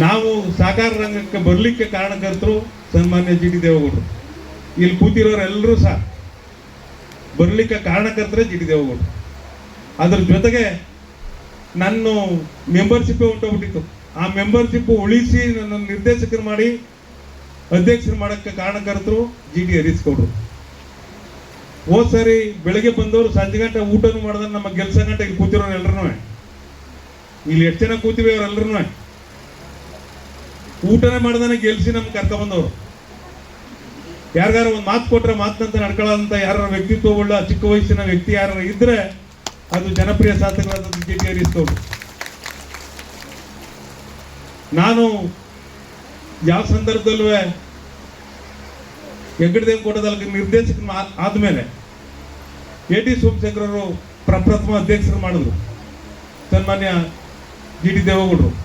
ನಾವು ಸಹಕಾರ ರಂಗಕ್ಕೆ ಬರಲಿಕ್ಕೆ ಕಾರಣಕರ್ತರು ಸನ್ಮಾನ್ಯ ಜಿ ಟಿ ದೇವೇಗೌಡರು. ಇಲ್ಲಿ ಕೂತಿರೋರೆಲ್ಲರೂ ಸಹ ಬರಲಿಕ್ಕೆ ಕಾರಣಕರ್ತರೇ ಜಿ ಟಿ ದೇವೇಗೌಡರು. ಅದ್ರ ಜೊತೆಗೆ ನನ್ನ ಮೆಂಬರ್ಶಿಪ್ಪೇ ಉಂಟೋಗ್ಬಿಟ್ಟಿತ್ತು ಆ ಮೆಂಬರ್ಶಿಪ್ ಉಳಿಸಿ ನನ್ನ ನಿರ್ದೇಶಕರು ಮಾಡಿ ಅಧ್ಯಕ್ಷರು ಮಾಡೋಕ್ಕೆ ಕಾರಣಕರ್ತರು ಜಿ ಡಿ ಹರಿಸ್ಕೊಡ್ರು ಹೋದ್ ಸರಿ ಬೆಳಗ್ಗೆ ಬಂದವರು ಸಂಜೆ ಗಂಟೆ ಊಟನೂ ಮಾಡಿದ್ರೆ ನಮ್ಮ ಗೆಲ್ಸ ಗಂಟೆ ಇಲ್ಲಿ ಕೂತಿರೋರು ಎಲ್ಲರೂ ಇಲ್ಲಿ ಎಷ್ಟು ಜನ ಕೂತಿವಿ ಅವರೆಲ್ಲರೂ ಊಟನೇ ಮಾಡ್ದಾನೆ ಗೆಲ್ಸಿ ನಮ್ಗೆ ಕರ್ಕೊಂಬಂದವರು. ಯಾರಿಗಾರ ಒಂದು ಮಾತು ಕೊಟ್ರೆ ಮಾತಿನಂತ ನಡ್ಕೊಳ್ಳೋದಂತ ಯಾರ ವ್ಯಕ್ತಿತ್ವವುಳ್ಳ ಚಿಕ್ಕ ವಯಸ್ಸಿನ ವ್ಯಕ್ತಿ ಯಾರು ಇದ್ರೆ ಅದು ಜನಪ್ರಿಯ ಶಾಸಕರಾದ ಟಿ ನಾನು ಯಾವ ಸಂದರ್ಭದಲ್ಲೂ ಹೆಗ್ಗಡದೇವಕೋಟದಲ್ಲಿ ನಿರ್ದೇಶಕ ಆದಮೇಲೆ ಎ ಟಿ ಸೋಮಶೇಖರವರು ಪ್ರಪ್ರಥಮ ಅಧ್ಯಕ್ಷರು ಮಾಡಿದ್ರು. ಸನ್ಮಾನ್ಯ ಜಿ ಡಿ ದೇವೇಗೌಡರು.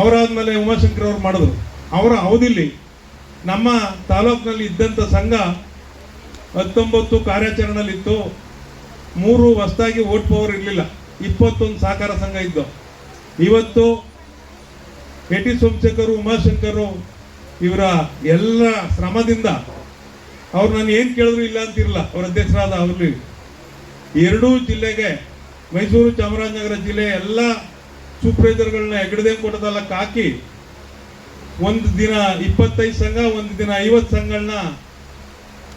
ಅವರಾದ್ಮೇಲೆ ಉಮಾಶಂಕರ್ ಅವರು ಮಾಡಿದ್ರು. ಅವರ ಅವಧಿಲಿ ನಮ್ಮ ತಾಲೂಕಿನಲ್ಲಿ ಇದ್ದಂಥ ಸಂಘ ಹತ್ತೊಂಬತ್ತು ಕಾರ್ಯಾಚರಣೆಯಲ್ಲಿತ್ತು. ಮೂರು ಹೊಸದಾಗಿ ಓಟ್ ಪವರ್ ಇರಲಿಲ್ಲ. ಇಪ್ಪತ್ತೊಂದು ಸಹಕಾರ ಸಂಘ ಇದ್ದು. ಇವತ್ತು ಕೆ ಟಿ ಸೋಮಶೇಖರ್, ಉಮಾಶಂಕರು ಇವರ ಎಲ್ಲ ಶ್ರಮದಿಂದ ಅವ್ರು ನಾನು ಏನು ಕೇಳಿದ್ರು ಇಲ್ಲ ಅಂತಿರಲ್ಲ, ಅವ್ರ ಅಧ್ಯಕ್ಷರಾದ ಅವ್ರಲ್ಲಿ ಎರಡೂ ಜಿಲ್ಲೆಗೆ ಮೈಸೂರು ಚಾಮರಾಜನಗರ ಜಿಲ್ಲೆ ಎಲ್ಲ ಸೂಪರ್ವೈಸರ್ಗಳನ್ನ ಹೆಗಡದೆ ಕೊಡೋದಲ್ಲ ಕಾಕಿ, ಒಂದು ದಿನ ಇಪ್ಪತ್ತೈದು ಸಂಘ, ಒಂದು ದಿನ ಐವತ್ತು ಸಂಘಗಳನ್ನ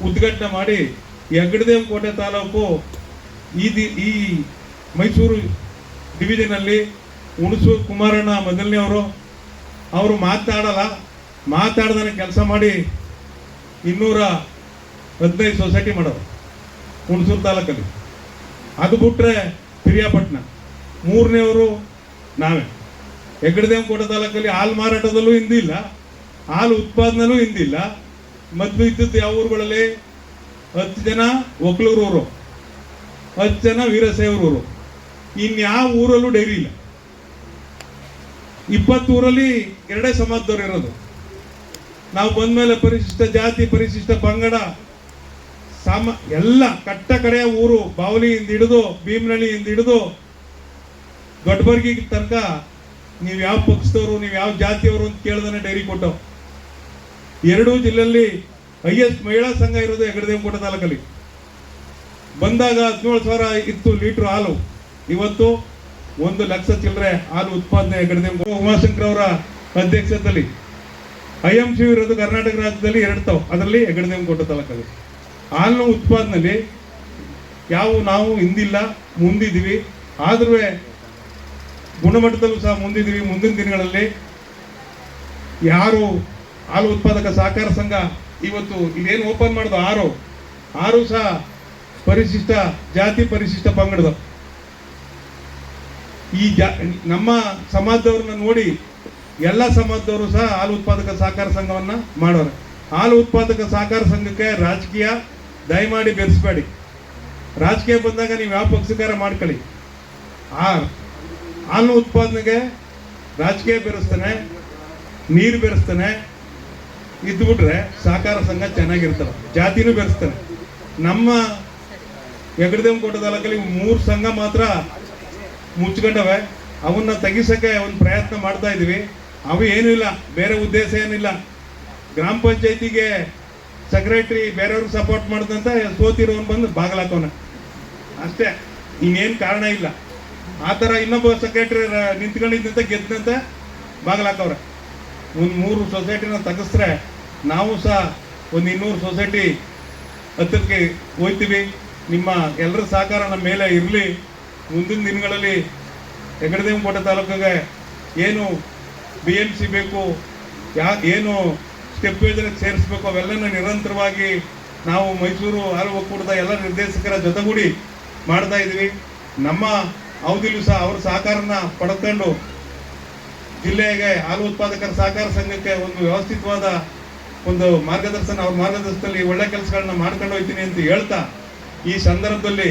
ಉದ್ಘಾಟನೆ ಮಾಡಿ ಹೆಗ್ಗಡದೇವ ಕೋಟೆ ತಾಲೂಕು ಈ ದಿ, ಈ ಮೈಸೂರು ಡಿವಿಷನಲ್ಲಿ ಹುಣಸೂರು ಕುಮಾರಣ್ಣ ಮೊದಲನೇವರು ಅವರು ಮಾತಾಡಲ್ಲ, ಮಾತಾಡ್ದಾನೆ ಕೆಲಸ ಮಾಡಿ ಇನ್ನೂರ ಹದಿನೈದು ಸೊಸೈಟಿ ಮಾಡೋರು ಹುಣಸೂರು ತಾಲೂಕಲ್ಲಿ. ಅದು ಬಿಟ್ಟರೆ ಪಿರಿಯಾಪಟ್ಟಣ. ಮೂರನೇವರು ನಾವೇ. ಹೆಗ್ಗಡದೇವಕೋಟೆ ತಾಲೂಕಲ್ಲಿ ಹಾಲು ಮಾರಾಟದಲ್ಲೂ ಹಿಂದಿಲ್ಲ, ಹಾಲು ಉತ್ಪಾದನೆಯಲ್ಲೂ ಹಿಂದಿಲ್ಲ. ಮದ್ವೆ ಇದ್ದದ್ದು ಯಾವ ಊರುಗಳಲ್ಲಿ? ಹತ್ತು ಜನ ಒಕ್ಲೂರೂರು ಹತ್ತು ಜನ ವೀರಸೇವರವರು ಇನ್ಯಾವ ಊರಲ್ಲೂ ಡೈರಿ ಇಲ್ಲ. ಇಪ್ಪತ್ತು ಊರಲ್ಲಿ ಎರಡೇ ಸಮಾಜದವ್ರು ಇರೋದು. ನಾವು ಬಂದ್ಮೇಲೆ ಪರಿಶಿಷ್ಟ ಜಾತಿ, ಪರಿಶಿಷ್ಟ ಪಂಗಡ, ಸಾಮ ಎಲ್ಲ ಕಟ್ಟ ಕಡೆಯ ಊರು, ಬಾವಲಿಯಿಂದ ಹಿಡಿದು ಭೀಮನಳ್ಳಿಯಿಂದ ಹಿಡಿದು ದೊಡ್ಡಬರ್ಗಿ ತನಕ ನೀವು ಯಾವ ಪಕ್ಷದವರು, ನೀವು ಯಾವ ಜಾತಿಯವರು ಅಂತ ಕೇಳ್ದಾನೆ ಡೈರಿ ಕೊಟ್ಟು. ಎರಡೂ ಜಿಲ್ಲೆಯಲ್ಲಿ ಹೈಯೆಸ್ಟ್ ಮಹಿಳಾ ಸಂಘ ಇರೋದು ಹೆಗಡದೇವಕೋಟ ತಾಲೂಕಲ್ಲಿ. ಬಂದಾಗ ಹದಿನೇಳು ಸಾವಿರ ಇತ್ತು ಲೀಟ್ರ್ ಹಾಲು. ಇವತ್ತು ಒಂದು ಲಕ್ಷ ಚಿಲ್ಲರೆ ಹಾಲು ಉತ್ಪಾದನೆ ಹೆಗಡದೇವ ಉಮಾಶಂಕರ್ ಅವರ ಅಧ್ಯಕ್ಷತೆಯಲ್ಲಿ. ಐ ಎಂ ಸಿ ಇರೋದು ಕರ್ನಾಟಕ ರಾಜ್ಯದಲ್ಲಿ ಎರಡು ತಾವು, ಅದರಲ್ಲಿ ಹೆಗಡದೇವಕೋಟ ತಾಲೂಕಲ್ಲಿ. ಹಾಲು ಉತ್ಪಾದನೆಯಲ್ಲಿ ಯಾವ ನಾವು ಹಿಂದಿಲ್ಲ, ಮುಂದಿದ್ದೀವಿ. ಆದ್ರೂ ಗುಣಮಟ್ಟದಲ್ಲೂ ಸಹ ಮುಂದಿದ್ದೀವಿ. ಮುಂದಿನ ದಿನಗಳಲ್ಲಿ ಯಾರು ಹಾಲು ಉತ್ಪಾದಕ ಸಹಕಾರ ಸಂಘ ಇವತ್ತು ಇದೇನು ಓಪನ್ ಮಾಡೋದು? ಆರು. ಆರು ಸಹ ಪರಿಶಿಷ್ಟ, ಜಾತಿ ಪರಿಶಿಷ್ಟ ಪಂಗಡದ. ಈ ಜಾ, ನಮ್ಮ ಸಮಾಜದವ್ರನ್ನ ನೋಡಿ ಎಲ್ಲ ಸಮಾಜದವರು ಸಹ ಹಾಲು ಉತ್ಪಾದಕ ಸಹಕಾರ ಸಂಘವನ್ನ ಮಾಡೋರು. ಹಾಲು ಉತ್ಪಾದಕ ಸಹಕಾರ ಸಂಘಕ್ಕೆ ರಾಜಕೀಯ ದಯಮಾಡಿ ಬೆರೆಸ್ಬೇಡಿ. ರಾಜಕೀಯ ಬಂದಾಗ ನೀವು ಯಾವ ಪಕ್ಷಕಾರ ಮಾಡ್ಕೊಳ್ಳಿ? ಆ ಹಾಲು ಉತ್ಪಾದನೆಗೆ ರಾಜಕೀಯ ಬೆರೆಸ್ತಾನೆ, ನೀರು ಬೆರೆಸ್ತಾನೆ, ಇದ್ಬಿಟ್ರೆ ಸಹಕಾರ ಸಂಘ ಚೆನ್ನಾಗಿರ್ತವೆ ಜಾತಿನೂ ಬೆರೆಸ್ತಾನೆ. ನಮ್ಮ ಹೆಗಡದೇವಕೋಟ ತಾಲೂಕಲ್ಲಿ ಮೂರು ಸಂಘ ಮಾತ್ರ ಮುಚ್ಕೊಂಡವೆ. ಅವನ್ನ ತಗಿಸಕ್ಕೆ ಒಂದು ಪ್ರಯತ್ನ ಮಾಡ್ತಾ ಇದೀವಿ ಅವು ಏನೂ ಇಲ್ಲ, ಬೇರೆ ಉದ್ದೇಶ ಏನಿಲ್ಲ. ಗ್ರಾಮ ಪಂಚಾಯತಿಗೆ ಸೆಕ್ರೆಟ್ರಿ ಬೇರೆಯವ್ರಿಗೆ ಸಪೋರ್ಟ್ ಮಾಡ್ದಂತ ಸೋತಿರೋನ್ ಬಂದು ಬಾಗಲಾಕವನ ಅಷ್ಟೇ, ಇನ್ನೇನು ಕಾರಣ ಇಲ್ಲ. ಆ ಥರ ಇನ್ನೊಬ್ಬ ಸೆಕ್ರೆಟ್ರಿ ನಿಂತ್ಕೊಂಡಿದ್ದಂತೆ, ಗೆದ್ದಂತೆ ಬಾಗಲಾಕವ್ರೆ. ಒಂದು ಮೂರು ಸೊಸೈಟಿನ ತೆಗೆಸ್ರೆ ನಾವು ಸಹ ಒಂದು ಇನ್ನೂರು ಸೊಸೈಟಿ ಹತ್ತಿರಕ್ಕೆ ಹೋಯ್ತೀವಿ. ನಿಮ್ಮ ಎಲ್ಲರ ಸಹಕಾರ ನಮ್ಮ ಮೇಲೆ ಇರಲಿ. ಮುಂದಿನ ದಿನಗಳಲ್ಲಿ ಹೆಗಡದೇವಕೋಟೆ ತಾಲೂಕಿಗೆ ಏನು ಬಿ ಎಂ ಸಿ ಬೇಕು, ಯಾ ಏನು ಸ್ಟೆಪ್ ಯೋಜನೆಗೆ ಸೇರಿಸ್ಬೇಕು, ಅವೆಲ್ಲನೂ ನಿರಂತರವಾಗಿ ನಾವು ಮೈಸೂರು ಹಾಲು ಒಕ್ಕೂಟದ ಎಲ್ಲ ನಿರ್ದೇಶಕರ ಜೊತೆಗೂಡಿ ಮಾಡ್ತಾ ಇದ್ದೀವಿ. ನಮ್ಮ ಅವಧಿಲೂ ಸಹ ಅವ್ರ ಸಹಕಾರನ ಪಡ್ಕೊಂಡು ಜಿಲ್ಲೆಗೆ ಹಾಲು ಉತ್ಪಾದಕರ ಸಹಕಾರ ಸಂಘಕ್ಕೆ ಒಂದು ವ್ಯವಸ್ಥಿತವಾದ ಒಂದು ಮಾರ್ಗದರ್ಶನ, ಅವ್ರ ಮಾರ್ಗದರ್ಶನದಲ್ಲಿ ಒಳ್ಳೆ ಕೆಲಸಗಳನ್ನ ಮಾಡ್ಕೊಂಡು ಹೋಗ್ತೀನಿ ಅಂತ ಹೇಳ್ತಾ ಈ ಸಂದರ್ಭದಲ್ಲಿ